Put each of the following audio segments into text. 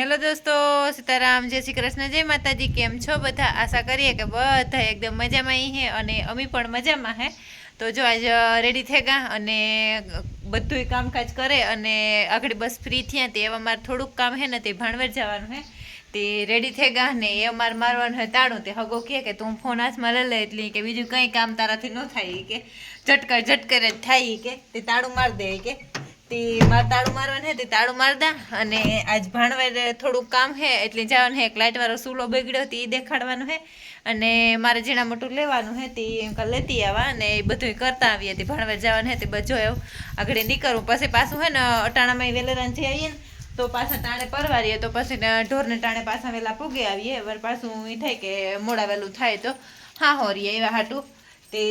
Hello દોસ્તો, સીતારામ, જય શ્રી કૃષ્ણ, જય માતાજી, કેમ છો? બધા આશા કરીએ કે બધા એકદમ મજામાં હે અને અમે પણ મજામાં હે. તો જો આજ રેડી થઈ ગયા અને બધું કામકાજ કરે અને આગળ બસ ફ્રી થયા તે એવા મારે થોડુંક કામ હે ને તે ભાણવર જવાનું હે. તે રેડી થઈ ગયા ને એ અમારે મારવાનું હે તાળું. તે હગો કહે કે તું ફોન હાથમાં લઈ લે એટલે કે બીજું કંઈ કામ તારાથી ન થાય કે. ઝટકર ઝટકર જ થાય કે. તે તાળું માર દે કે. તે મારે તાળું મારવાનું હે તે તાળું માર દા અને આજ ભાણવાર થોડુંક કામ હે, એટલે જવાનું હે, એક લાઇટ વાળો સૂલો બગડ્યો તે એ દેખાડવાનું હે. અને મારે ઝીણા મોટું લેવાનું હે, તે લેતી આવવા અને એ બધું કરતા આવીએ તે ભાણવાર જવાનું હે, તે બધો એવું. આગળ નીકળવું પછી પાછું હે ને, અટાણામાં વેલેરાન જઈ આવીએ ને, તો પાછા ટાણે પરવારીએ, તો પછી ઢોરને ટાણે પાછા વેલા પૂગે આવીએ, વર પાછું એ થાય કે મોડા વહેલું થાય તો, હા હોરીએ એવા હાટું. તે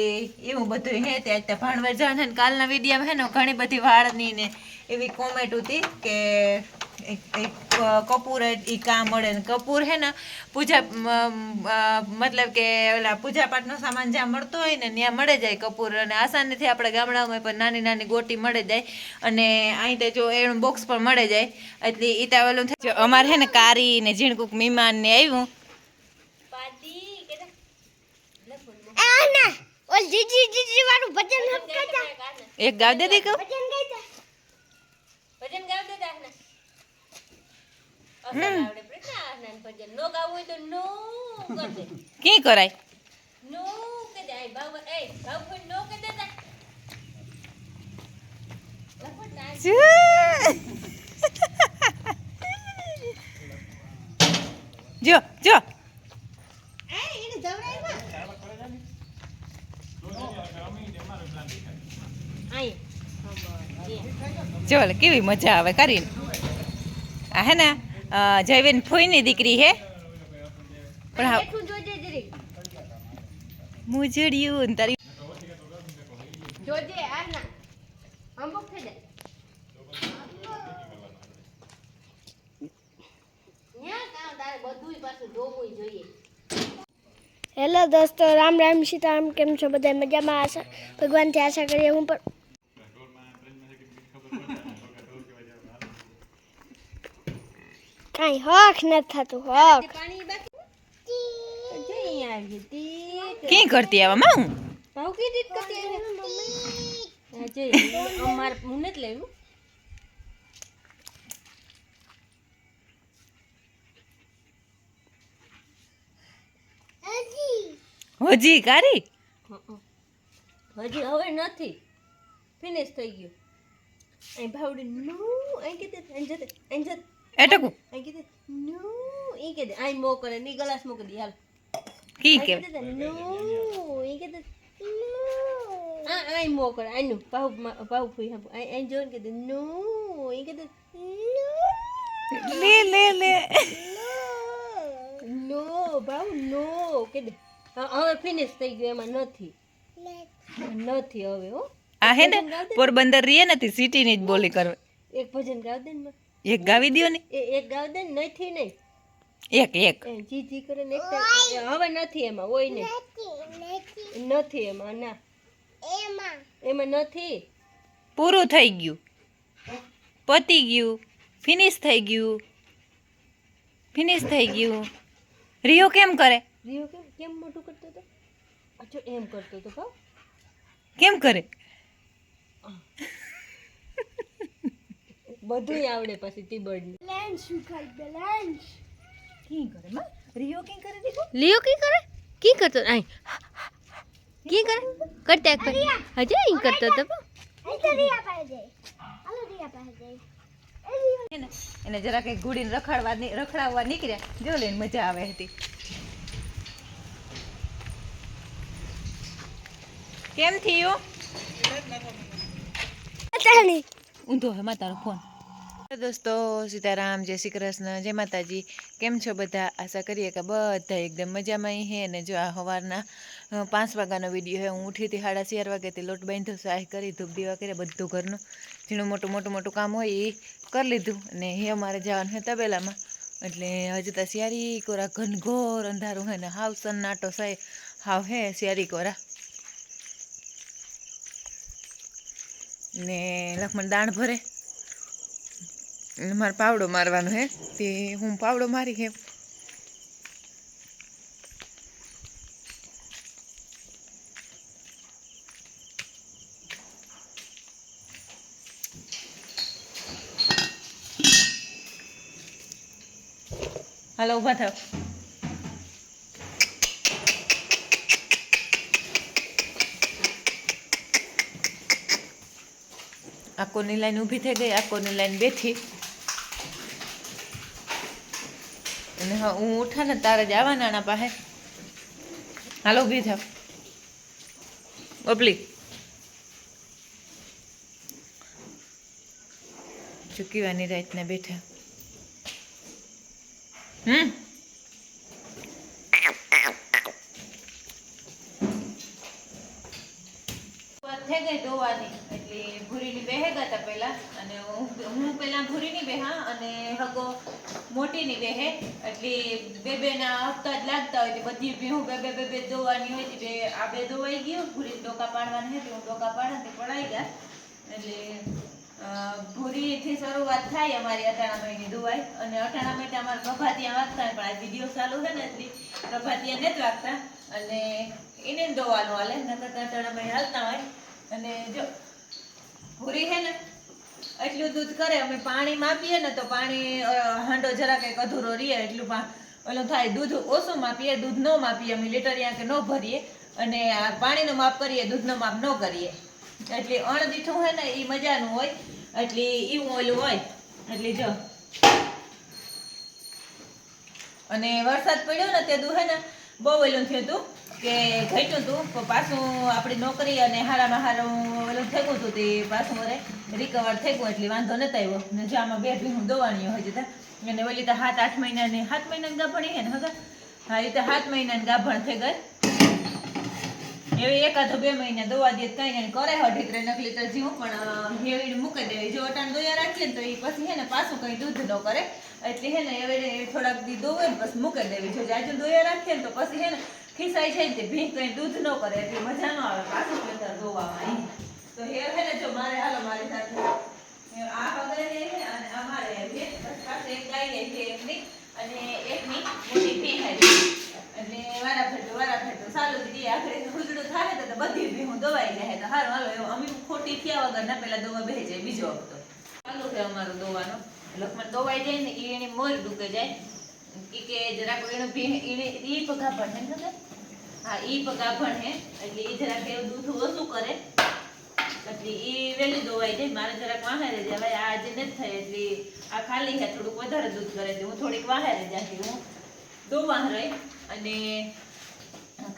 એવું બધું હે તે અત્યારે ભાણવાર જવાનું હે ને કાલના વિડીયામાં હે ને ઘણી બધી વાળની ને એવી કોમેન્ટ હતી કે એક- એક કપૂર ઈ કામ મળે ને કપૂર હે ને પૂજા મતલબ કે ઓલા પૂજાપાઠનો સામાન જ્યાં મળતો હોય ને ત્યાં મળે જાય કપૂર અને આસાનીથી આપણે ગામડાઓમાં પણ નાની નાની ગોટી મળે જાય અને અહીં તો જો એનું બોક્સ પણ મળે જાય. એટલે ઈ તાવેલું ઓલું થાય. અમારે હે ને કારી ને ઝીણકુક મીમાન ને આવ્યું આના ઓલ જીજી જીજી વાળું ભજન હમ કહેતા એક ગાવ દે દીકરો. ભજન ગાતા ભજન ગાવ દે અસલ આવડે આનંદ ભજન. નો ગાવું હોય તો નો કરજે કે કરાય? નો કે દે આય ભાવ એ કોઈ નો કે દે તા ના જો જો એ એને જવડાઈમાં આય જો લે, કેવી મજા આવે કરીને આ હે ને અ, ફોઈની દીકરી હે. પણ જોજે મુજડિયું ને તારી થઈ જાય. હેલો દોસ્તો રામ રામ સીતારામ કેમ છો? બધા મજામાં? આશા ભગવાનથી આશા કરીએ હું પણ કાંઈ હક ન થતું હક. પાણી બાકી જો અહીંયા આવી તી કી કરતી આવા માં ભાવ કીધી કરતી આવી હા અમાર હું નથી લેવું. હજી કારી હજી હવે નથી. ફિનિશ થઈ ગયું. અહીં ભાવડી નું અહીં કીધે અહીં જતે અહીં જતે. એટકું નું અહીં કીધે અહીં મો કરે ની ગ્લાસ મોકલી દે હાલ કી કે નું કીધે આ આઈ મો કરે આનું ભાવ ભાવ ફૂઈ હા અહીં અહીં જોઈને કીધે નું અહીં કીધે લે લે લે નો ભાવ નો કે હવે ફિનિશ થઈ ગયું એમાં નથી। નથી હવે હો। આ હે ને પોરબંદર રીએ નથી સિટીની જ બોલી કરવા. એક ભજન ગાવ દે ને. એક ગાવી દ્યો ને. એ એક ગાવ દે ને નથી નહીં. એક એક. જી જી કરે ને એક હવે નથી એમાં હોય ને નથી એમાં ના. એમાં એમાં નથી. પૂરું થઈ ગયું. પતી ગયું. ફિનિશ થઈ ગયું. ફિનિશ થઈ ગયું. રિયો કેમ કરે? રિયો કેમ કેમ મોટું કરતો હતો? અચ્છા એમ કરતો હતો કેમ કરે? બધું આવડે પછી ટીબર્ડ શું ખાઈ બે લંચ કી કરે? માં રિયો કી કરે દીકો? લિયો કી કરે? કી કરતો? આઈ કી કરે? કરતા કર હજે ઈ કરતો. તો રિયા પાસે જાય. હાલો રિયા પાસે જાય. એને જરા કઈ ઘોડીને રખડવા રખડાવવા નીકળ્યા. જો લઈને મજા આવે હતી. કેમ થયું? ઊંધો હે તારો ફોન. દોસ્તો સીતારામ, જય શ્રી કૃષ્ણ, જય માતાજી. કેમ છો બધા? આશા કરીએ કે બધા એકદમ મજામાં હે ને જો આ સવારના પાંચ વાગ્યાનો વીડિયો હે. હું ઉઠી હતી સાડા ચાર વાગ્યાથી લોટ બાંધ્યો સાહ કરી, ધૂપ દીવા કર્યા, બધું ઘરનું. ઝીણું મોટું મોટું મોટું કામ હોય એ કરી લીધું. અને એ અમારે જવાનું હે તબેલામાં. એટલે હજી તો શિયારી કોરા ઘનઘોર અંધારું હે ને હાવ સન્નાટો સાય, હાવ હે શિયારી કોરા. ને લખમણ દાણ ભરે. મારે પાવડો મારવાનો હે, તે હું પાવડો મારી હે. હાલો, ઊભા થાવ. આકોની લાઈન ઊભી થઈ ગઈ આકોની લાઈન બેઠી. અને હું ઉઠા ને તારે જ આવવાના નાના પાસે. હાલો ઊભી થાવ. ઓપલી ચૂકીવાની રાતને બેઠા. હમ વાત થઈ ગઈ ધોવાની એટલે ભૂરીની બેહે ગયા હતા પહેલા અને હું હું ભૂરી ભૂરીની બેહા અને હગો મોટીની બેહે. એટલે બે બે ના હપ્તા જ લાગતા હોય, એટલે બધી ભીહું બે બે બે બે ધોવાની હોય બે આ બે ધોવાઈ ગયું. ભૂરી ડોકા પાડવાના હતી હું ડોકા પાડા તે પડાઈ ગયા. એટલે ભૂરીથી શરૂઆત થાય અમારી અટાણા મહિની ધોવાય અને અટાણા મહિને અમારે પ્રભાતિયા વાગતા હોય, પણ આ વીડિયો ચાલુ છે ને, એટલે પ્રભાતિયા નથી વાગતા. અને એને જ ધોવાનું હાલે, નકર અટાણા ભાઈ હાલતા હોય. અને જો ભૂરી છે ને એટલું દૂધ કરે, અમે પાણી માપીએ ને તો પાણી હાંડો જરા કંઈક અધૂરો રહીએ એટલું ઓલું થાય, દૂધ ઓછું માપીએ, દૂધ ન માપીએ, અમે લીટર યા કે ન ભરીએ, અને આ પાણીનું માપ કરીએ, દૂધનું માપ ન કરીએ. એટલે અણદીઠું હોય ને એ મજાનું હોય, એટલે એવું ઓલું હોય, એટલે જો. અને વરસાદ પડ્યો ને, તે દૂધ હે ને, બહુ ઓલું થયું હતું કે ઘટ્યું હતું પાછું આપણી નોકરી અને હારામાં હારું ઓલું થયું હતું તે પાછું મારે રિકવર થઈ ગયું એટલે વાંધો નતો આવ્યો. ને જો આમાં બે હું દોવાની હોય જતા અને ઓલી તો સાત, આઠ મહિનાની સાત મહિનાની ગાભણી હે ને હવે હા એ તો સાત મહિનાની ગાભણ થઈ ગઈ. એવી એકાદો બે મહિના દોવા દે કઈ ને કરે અઢી ત્રણ નકલી તો જીવું, પણ હેવીને મૂકી દેવી જો અટાણ દોયા રાખીએ ને તો એ પછી હે ને પાછું કઈ દૂધ ન કરે. એટલે હે ને એવી થોડાક દી દોવે ને પછી મૂકી દેવી. જો જાજુ દોયા રાખીએ ને તો પછી હે ને ખિસાઈ જાય તે ભીંગ કઈ દૂધ ન કરે એટલે મજા ન આવે. પાછું પેલા ધોવામાં. તો હેર હે ને જો મારે, હાલો મારી સાથે. આ વગર હે અને અમારે હે પાસે એક ગાય છે એકની. અને એકની મોટી ભીંગ હે એટલે વારા ફેટો વારા ફેટો ચાલુ દીદી આખરે હુજડું થાય તો બધી બધી ભીહું દવાઈ જાય. તો હારું હાલો, એવું અમે ખોટી થયા વગર ના પેલા દવા બેહી જાય બીજો હપ્તો. ચાલુ છે અમારો દવાનો. લખમણ દવાઈ જાય ને એની મોર ડૂકે જાય. કે જરાક એનો ઈને ઈ પગા ભણે ખબર? હા, ઈ પગા ભણે એટલે ઈ જરાક એવું દૂધ ઓછું કરે. એટલે ઈ વહેલી દોવાઈ જાય, મારે જરાક વાહારે જાય. હવે આજે નથી થાય, એટલે આ ખાલી હે, થોડુંક વધારે દૂધ કરે છે હું થોડીક વાહારે જાય હું. દોવા રહી, અને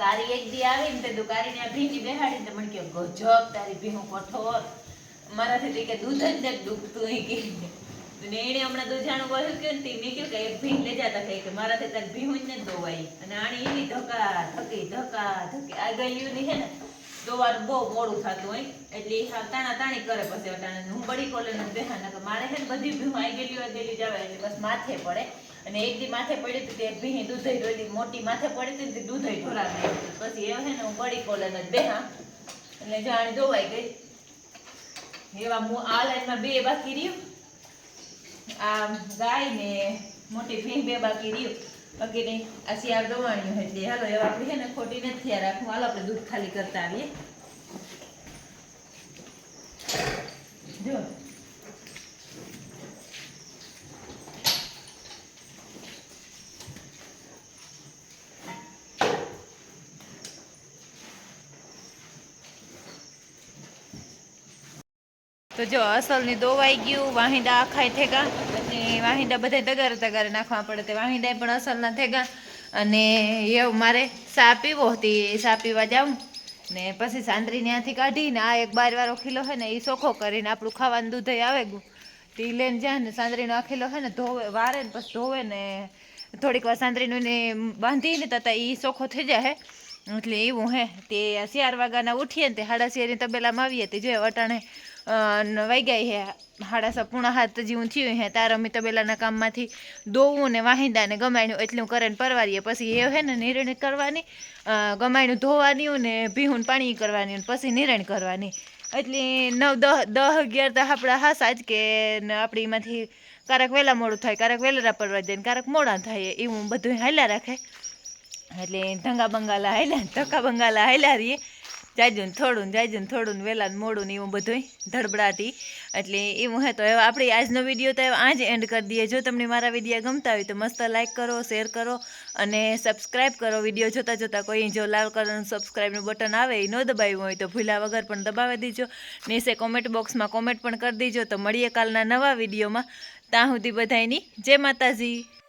કારી એક દી આવી ને તે કારીને આ ભીંડી બેહાડી ને મને કે ગજબ, તારી ભીહું કઠોર. મારાથી તો કે, દૂધ જ નથી ડૂબતું કે અને એને હમણાં દુજાણું કહ્યું કે ને તે મેં કીધું કે એક ભીંડ લઈ જતા કહે કે મારાથી તારી ભીહું જ નથી દોવાઈ અને આણી એવી ધક્કા ધકી ધક્કા ધકી આ ગયું ની હે ને દોવાનું બહુ મોડું થતું હોય. એટલે એ તાણા તાણી કરે પછી અટાણે હું બડી ને બેહા નકર મારે છે ને બધી ભીહું આવી ગયેલી હોય, ગયેલી જવાય એટલે બસ માથે પડે. અને એક દી માથે પડી હતી તે ભીહી દૂધઈ રોલી મોટી માથે પડી હતી ને તે દૂધઈ ઢોરાવી પછી એ છે ને હું બડી કોલેજ ને બેહા એટલે જાણે દોવાઈ ગઈ. એવા મુ- આ લાઈનમાં બે બાકી રહ્યું. આ ગાય ને મોટી ભીંગ બે બાકી રહ્યું. બાકી નહીં, આ શિયાળ દોવાણ્યું એટલે હાલો એવા આપણે છે ને ખોટી નથી થયા રાખવું. હાલો, આપણે દૂધ ખાલી કરતા આવીએ. જો. તો જો અસલની દોવાઈ ગયું, વાહિંદા આખાય થેગા, અને વાહિંદા બધા તગારે તગારે નાખવા પડે તે વાહિંદા પણ અસલના થેગા. અને એવું મારે સા પીવો હતી સા પીવા જાઉં. ને પછી સાંદરી ત્યાંથી કાઢીને આ એક બાર વાળો ખીલો હોય ને એ ચોખ્ખો કરીને આપણું ખાવાનું દૂધ આવે ગયું. તે લઈને જાય ને સાંદરીનો આ ખીલો હોય ને ધોવે, વારે ને પછી ધોવે ને થોડીક વાર સાંદરીનું ને બાંધીને તતા એ ચોખ્ખો થઈ જાય એટલે એવું હે, તે ચાર વાગ્યાના ઉઠીએ ને તે હાડા ચારની તબેલામાં આવીએ તે જોઈએ વટાણે વાગ્યા હે સાડા સા, પૂણા હાથ જેવું થયું હે, તાર અમે તબેલાના કામમાંથી દોવું ને વાહિંદાને ગમાયણું એટલું કરીને પરવારીએ, પછી એ હે ને નિર્ણય કરવાની ગમાયણું ધોવાની ને ભીહું પાણી કરવાની પછી નિર્ણય કરવાની. એટલે નવ, દહ દહ, અગિયાર તો આપણા હાસા જ કે આપણી એમાંથી કારક વહેલા મોડું થાય, કારક વહેલા પરવા જાય ને કારક મોડા થાય, એવું બધું હાલ્યા રાખે. એટલે ધંગા બંગાલા હાલ્યા ધક્કા બંગાલા હાલ્યા રહીએ જાજુ ને થોડું ને જાજુ ને થોડું ને વહેલા મોડું ને એવું બધું ધડબડાતી. એટલે એવું હે તો હવે આપણે આજનો વીડિયો તો આ જ એન્ડ કરી દઈએ. જો તમને મારા વિડીયા ગમતા હોય તો મસ્ત લાઈક કરો શેર કરો અને સબસ્ક્રાઈબ કરો. વીડિયો જોતાં જોતાં કોઈ જો લાલ કલરનું સબસ્ક્રાઈબનું બટન આવે એ ન દબાવ્યું હોય તો ભૂલા વગર પણ દબાવી દીજો. નીચે કોમેન્ટ બોક્સમાં કોમેન્ટ પણ કરી દીજો. તો મળીએ કાલના નવા વિડીયોમાં. ત્યાં સુધી બધાયની જય માતાજી.